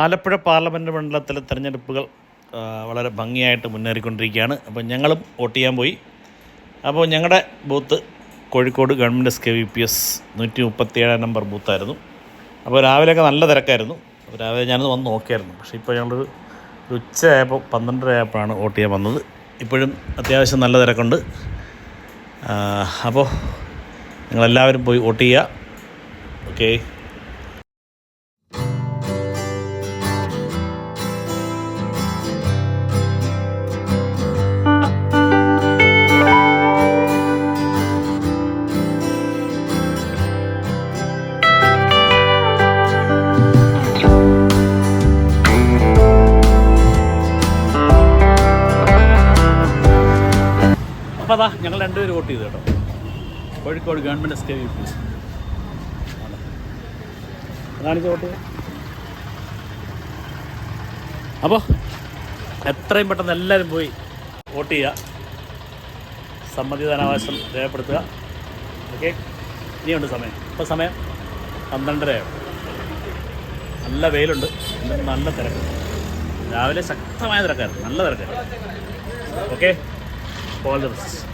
Alappuzha parliament മണ്ഡലത്തിലെ തിരഞ്ഞെടുപ്പുകൾ വളരെ ഭംഗിയായിട്ട് മുന്നേറിക്കൊണ്ടിരിക്കുകയാണ്. അപ്പോൾ ഞങ്ങളും വോട്ട് ചെയ്യാൻ പോയി. അപ്പോൾ ഞങ്ങളുടെ booth Kozhikode government S K V P S നൂറ്റി മുപ്പത്തിയേഴാം നമ്പർ ബൂത്തായിരുന്നു. അപ്പോൾ രാവിലെയൊക്കെ നല്ല തിരക്കായിരുന്നു. രാവിലെ ഞാനത് വന്ന് നോക്കിയായിരുന്നു. പക്ഷേ ഇപ്പോൾ ഞങ്ങളൊരു ഒരു ഉച്ചയായപ്പോൾ പന്ത്രണ്ടര ആയപ്പോഴാണ് വോട്ട് ചെയ്യാൻ വന്നത്. ഇപ്പോഴും അത്യാവശ്യം നല്ല തിരക്കുണ്ട്. അപ്പോൾ നിങ്ങളെല്ലാവരും പോയി വോട്ട് ചെയ്യുക. ഓക്കേ. അതാ ഞങ്ങൾ രണ്ടുപേരും വോട്ട് ചെയ്തു കേട്ടോ. Kozhikode government S K V P vote. അപ്പോൾ എത്രയും പെട്ടെന്ന് എല്ലാവരും പോയി വോട്ട് ചെയ്യുക. സമ്മതിദാനാവകാശം രേഖപ്പെടുത്തുക. ഓക്കെ ഇനിയുണ്ട് സമയം. ഇപ്പോൾ സമയം പന്ത്രണ്ടരയോ നല്ല വെയിലുണ്ട്. നല്ല തിരക്ക്. രാവിലെ ശക്തമായ തിരക്കായിരുന്നു. നല്ല തിരക്കായിരുന്നു. Okay followers.